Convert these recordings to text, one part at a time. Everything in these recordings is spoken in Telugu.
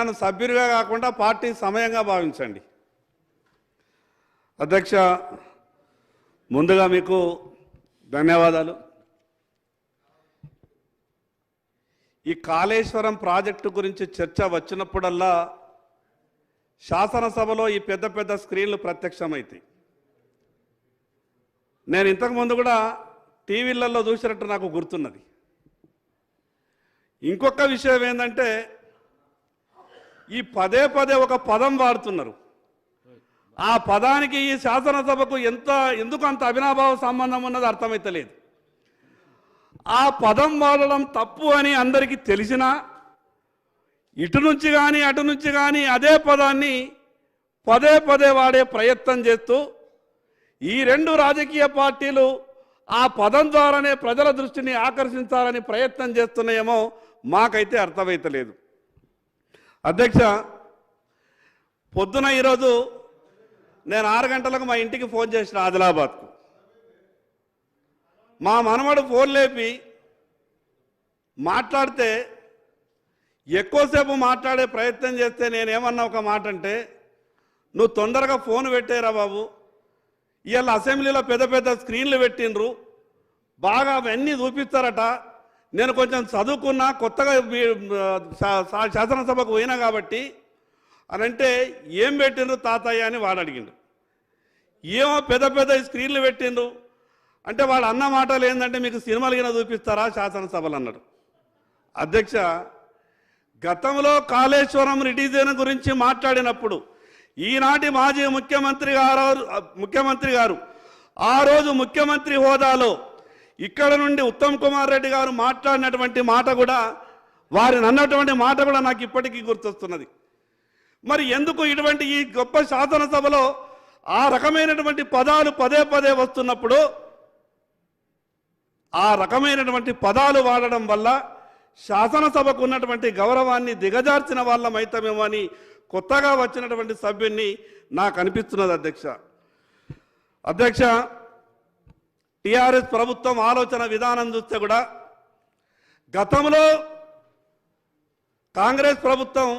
నన్ను సభ్యుడిగా కాకుండా పార్టీ సమయంగా భావించండి. అధ్యక్ష ముందుగా మీకు ధన్యవాదాలు. ఈ కాళేశ్వరం ప్రాజెక్టు గురించి చర్చ వచ్చినప్పుడల్లా శాసనసభలో ఈ పెద్ద పెద్ద స్క్రీన్లు ప్రత్యక్షమవుతాయి నేను ఇంతకుముందు కూడా టీవీలలో చూసినట్టు నాకు గుర్తున్నది. ఇంకొక విషయం ఏంటంటే ఈ పదే పదే ఒక పదం వాడుతున్నారు. ఆ పదానికి ఈ శాసనసభకు ఎంత ఎందుకు అంత అవినాభావ సంబంధం ఉన్నది అర్థమైతలేదు. ఆ పదం వాడడం తప్పు అని అందరికీ తెలిసినా ఇటు నుంచి కానీ అటు నుంచి కానీ అదే పదాన్ని పదే పదే వాడే ప్రయత్నం చేస్తూ ఈ రెండు రాజకీయ పార్టీలు ఆ పదం ద్వారానే ప్రజల దృష్టిని ఆకర్షించాలని ప్రయత్నం చేస్తున్నాయేమో మాకైతే అర్థమైతలేదు. అధ్యక్ష పొద్దున ఈరోజు నేను ఆరు గంటలకు మా ఇంటికి ఫోన్ చేసిన ఆదిలాబాద్కు. మా మనవడు ఫోన్ లేపి మాట్లాడితే ఎక్కువసేపు మాట్లాడే ప్రయత్నం చేస్తే నేనేమన్నా ఒక మాట అంటే నువ్వు తొందరగా ఫోన్ పెట్టేరా బాబు. ఇవాళ అసెంబ్లీలో పెద్ద పెద్ద స్క్రీన్లు పెట్టిండ్రు. బాగా అవన్నీ చూపిస్తారట. నేను కొంచెం చదువుకున్నా కొత్తగా శాసనసభకు పోయినా కాబట్టి అని అంటే ఏం పెట్టిండ్రు తాతయ్య అని వాడు అడిగిండు. ఏమో పెద్ద పెద్ద స్క్రీన్లు పెట్టిండ్రు. అంటే వాడు అన్న మాటలు ఏంటంటే మీకు సినిమాలు గిన చూపిస్తారా శాసనసభలు అన్నాడు. అధ్యక్ష గతంలో కాళేశ్వరం రిడిజన్ గురించి మాట్లాడినప్పుడు ఈనాటి మాజీ ముఖ్యమంత్రి గారు ముఖ్యమంత్రి గారు ఆ రోజు ముఖ్యమంత్రి హోదాలో ఇక్కడ నుండి ఉత్తమ్ కుమార్ రెడ్డి గారు మాట్లాడినటువంటి మాట కూడా వారిని అన్నటువంటి మాట కూడా నాకు ఇప్పటికీ గుర్తొస్తున్నది. మరి ఎందుకు ఇటువంటి ఈ గొప్ప శాసనసభలో ఆ రకమైనటువంటి పదాలు పదే పదే వస్తున్నప్పుడు ఆ రకమైనటువంటి పదాలు వాడడం వల్ల శాసనసభకు ఉన్నటువంటి గౌరవాన్ని దిగజార్చిన వాళ్ళం అవుతామేమో అని కొత్తగా వచ్చినటువంటి సభ్యుణ్ణి నాకు అనిపిస్తున్నది అధ్యక్ష. అధ్యక్ష టిఆర్ఎస్ ప్రభుత్వం ఆలోచన విధానం చూస్తే కూడా గతంలో కాంగ్రెస్ ప్రభుత్వం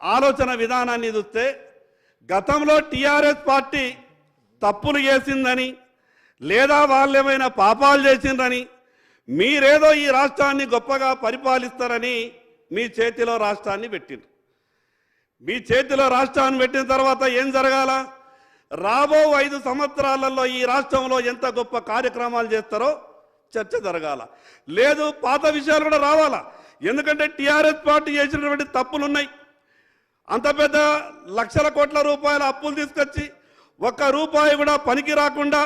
ఆలోచన విధానాన్ని చూస్తే గతంలో టిఆర్ఎస్ పార్టీ తప్పులు చేసిందని లేదా వాళ్ళేమైనా పాపాలు చేసిందని మీరేదో ఈ రాష్ట్రాన్ని గొప్పగా పరిపాలిస్తారని మీ చేతిలో రాష్ట్రాన్ని పెట్టిండ్రు. మీ చేతిలో రాష్ట్రాన్ని పెట్టిన తర్వాత ఏం జరగాల? రాబో ఐదు సంవత్సరాలలో ఈ రాష్ట్రంలో ఎంత గొప్ప కార్యక్రమాలు చేస్తారో చర్చ జరగాల. లేదు పాత విషయాలు కూడా రావాలా. ఎందుకంటే టీఆర్ఎస్ పార్టీ చేసినటువంటి తప్పులు ఉన్నాయి అంత పెద్ద లక్షల కోట్ల రూపాయల అప్పులు తీసుకొచ్చి ఒక్క రూపాయి కూడా పనికి రాకుండా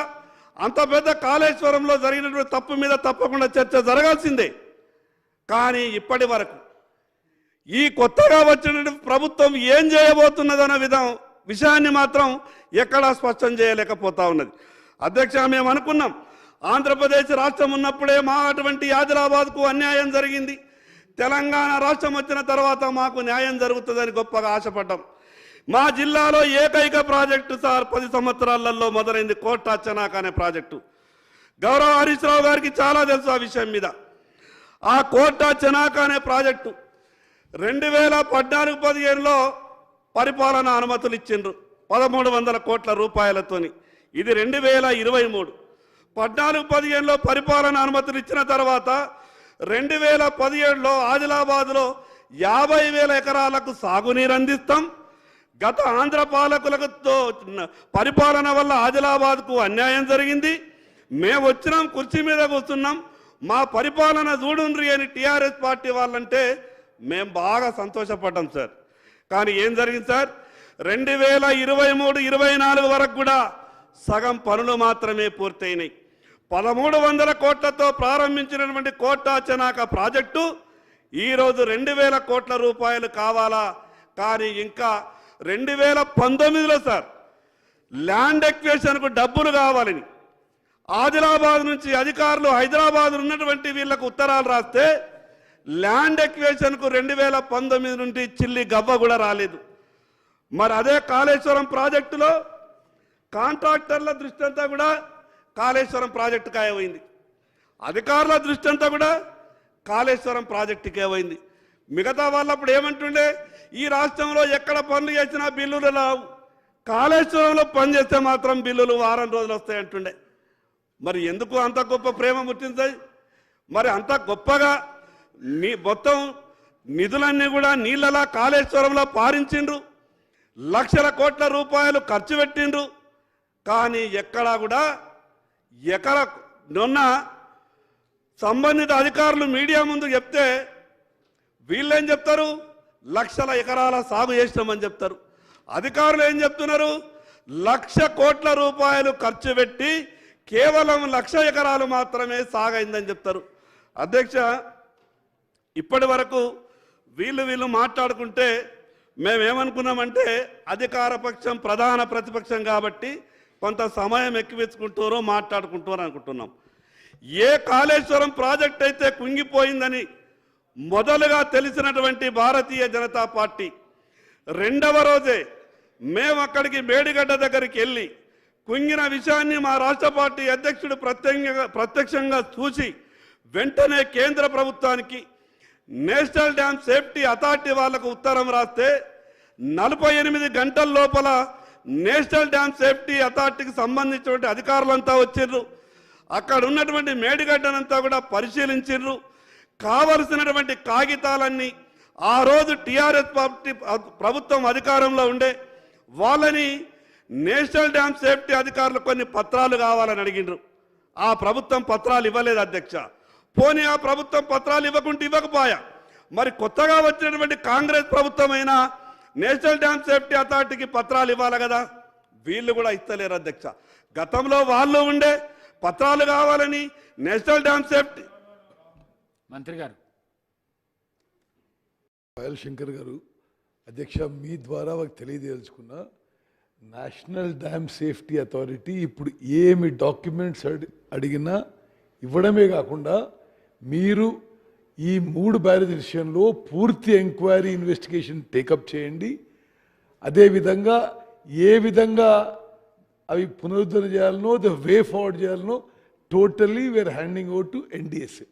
అంత పెద్ద కాళేశ్వరంలో జరిగినటువంటి తప్పు మీద తప్పకుండా చర్చ జరగాల్సిందే. కానీ ఇప్పటి వరకు ఈ కొత్తగా వచ్చినటువంటి ప్రభుత్వం ఏం చేయబోతున్నదన్న విధం విషయాన్ని మాత్రం ఎక్కడా స్పష్టం చేయలేకపోతా ఉన్నది. అధ్యక్ష మేము అనుకున్నాం ఆంధ్రప్రదేశ్ రాష్ట్రం ఉన్నప్పుడే మా అటువంటి ఆదిలాబాద్కు అన్యాయం జరిగింది. తెలంగాణ రాష్ట్రం వచ్చిన తర్వాత మాకు న్యాయం జరుగుతుందని గొప్పగా ఆశపడ్డాం. మా జిల్లాలో ఏకైక ప్రాజెక్టు సార్ పది సంవత్సరాలలో మొదలైంది కోటా చెనాక్ అనే ప్రాజెక్టు. గౌరవ హరీష్ రావు గారికి చాలా తెలుసు ఆ విషయం మీద. ఆ కోటా చెనాక్ అనే ప్రాజెక్టు రెండు వేల పద్నాలుగు పదిహేనులో పరిపాలన అనుమతులు ఇచ్చిండ్రు. పదమూడు వందల కోట్ల రూపాయలతోని. ఇది రెండు వేల ఇరవై మూడు. పద్నాలుగు పదిహేనులో పరిపాలన అనుమతులు ఇచ్చిన తర్వాత రెండు వేల పదిహేడులో ఆదిలాబాద్లో యాభై వేల ఎకరాలకు సాగునీరు అందిస్తాం. గత ఆంధ్ర పాలకులకు తో- పరిపాలన వల్ల ఆదిలాబాద్కు అన్యాయం జరిగింది. మేము వచ్చినాం కుర్చీ మీద కూర్చున్నాం. మా పరిపాలన చూడుండ్రి అని టీఆర్ఎస్ పార్టీ వాళ్ళంటే మేము బాగా సంతోషపడ్డాం సార్. కానీ ఏం జరిగింది సార్? రెండు వేల ఇరవై మూడు ఇరవై నాలుగు వరకు కూడా సగం పనులు మాత్రమే పూర్తయినాయి. పదమూడు వందల కోట్లతో ప్రారంభించినటువంటి కోటాచనాక ప్రాజెక్టు ఈరోజు రెండు వేల కోట్ల రూపాయలు కావాలా? కానీ ఇంకా రెండు వేల పంతొమ్మిదిలో సార్ ల్యాండ్ ఎక్వేషన్కు డబ్బులు కావాలని. ఆదిలాబాద్ నుంచి అధికారులు హైదరాబాద్ ఉన్నటువంటి వీళ్ళకు ఉత్తరాలు రాస్తే ల్యాండ్ ఎక్వేషన్కు రెండు వేల పంతొమ్మిది నుండి చిల్లి గవ్వ కూడా రాలేదు. మరి అదే కాళేశ్వరం ప్రాజెక్టులో కాంట్రాక్టర్ల దృష్టి అంతా కూడా కాళేశ్వరం ప్రాజెక్టుకి అయింది అధికారుల దృష్టి అంతా కూడా కాళేశ్వరం ప్రాజెక్టుకే పోయింది. మిగతా వాళ్ళు అప్పుడు ఏమంటుండే ఈ రాష్ట్రంలో ఎక్కడ పనులు చేసినా బిల్లులు రావు. కాళేశ్వరంలో పని చేస్తే మాత్రం బిల్లులు వారం రోజులు వస్తాయి అంటుండే. మరి ఎందుకు అంత గొప్ప ప్రేమ ముట్టింది మరి అంత గొప్పగా నీ మొత్తం నిధులన్నీ కూడా నీళ్ళలా కాళేశ్వరంలో పారించిండ్రు. లక్షల కోట్ల రూపాయలు ఖర్చు పెట్టిండ్రు. కానీ ఎక్కడా కూడా ఎక్కడ నిన్న సంబంధిత అధికారులు మీడియా ముందు చెప్తే వీళ్ళేం చెప్తారు? లక్షల ఎకరాల సాగు చేసినామని చెప్తారు. అధికారులు ఏం చెప్తున్నారు? లక్ష కోట్ల రూపాయలు ఖర్చు పెట్టి కేవలం లక్ష ఎకరాలు మాత్రమే సాగైందని చెప్తారు. అధ్యక్ష ఇప్పటి వరకు వీళ్ళు వీళ్ళు మాట్లాడుకుంటే మేమేమనుకున్నామంటే అధికార పక్షం ప్రధాన ప్రతిపక్షం కాబట్టి కొంత సమయం ఎక్కివెచ్చుకుంటారో మాట్లాడుకుంటారో అనుకుంటున్నాం. ఏ కాళేశ్వరం ప్రాజెక్ట్ అయితే కుంగిపోయిందని మొదలుగా తెలిసినటువంటి భారతీయ జనతా పార్టీ రెండవ రోజే మేము అక్కడికి మేడిగడ్డ దగ్గరికి వెళ్ళి కుంగిన విషయాన్ని మా రాష్ట్ర పార్టీ అధ్యక్షుడు ప్రత్యక్షంగా ప్రత్యక్షంగా చూసి వెంటనే కేంద్ర ప్రభుత్వానికి నేషనల్ డ్యామ్ సేఫ్టీ అథారిటీ వాళ్ళకు ఉత్తరం రాస్తే నలభై ఎనిమిది గంటల లోపల నేషనల్ డ్యామ్ సేఫ్టీ అథారిటీకి సంబంధించినటువంటి అధికారులంతా వచ్చిర్రు. అక్కడ ఉన్నటువంటి మేడిగడ్డనంతా కూడా పరిశీలించిర్రు. కావలసినటువంటి కాగితాలన్నీ ఆ రోజు టీఆర్ఎస్ పార్టీ ప్రభుత్వం అధికారంలో ఉండే వాళ్ళని నేషనల్ డ్యామ్ సేఫ్టీ అధికారులు కొన్ని పత్రాలు కావాలని అడిగిండ్రు. ఆ ప్రభుత్వం పత్రాలు ఇవ్వలేదు అధ్యక్ష. పోనీ ఆ ప్రభుత్వం పత్రాలు ఇవ్వకుంటే ఇవ్వకపోయా? మరి కొత్తగా వచ్చినటువంటి కాంగ్రెస్ ప్రభుత్వమైనా నేషనల్ డ్యామ్ సేఫ్టీ అథారిటీకి పత్రాలు ఇవ్వాలి కదా? వీళ్ళు కూడా ఇస్తలేరు అధ్యక్ష. గతంలో వాళ్ళు ఉండే పత్రాలు కావాలని నేషనల్ డ్యామ్ సేఫ్టీ మంత్రి గారు. పాయల్ శంకర్ గారు అధ్యక్ష మీ ద్వారా మాకు తెలియదలుచుకున్న నేషనల్ డ్యామ్ సేఫ్టీ అథారిటీ ఇప్పుడు ఏమి డాక్యుమెంట్స్ అడి అడిగినా ఇవ్వడమే కాకుండా మీరు ఈ మూడు బ్యారేజ్ విషయంలో పూర్తి ఎంక్వైరీ ఇన్వెస్టిగేషన్ టేకప్ చేయండి. అదేవిధంగా ఏ విధంగా అవి పునరుద్ధరణ చేయాలనో ద వే ఫార్వర్డ్ చేయాలనో totally we're handing over to NDSA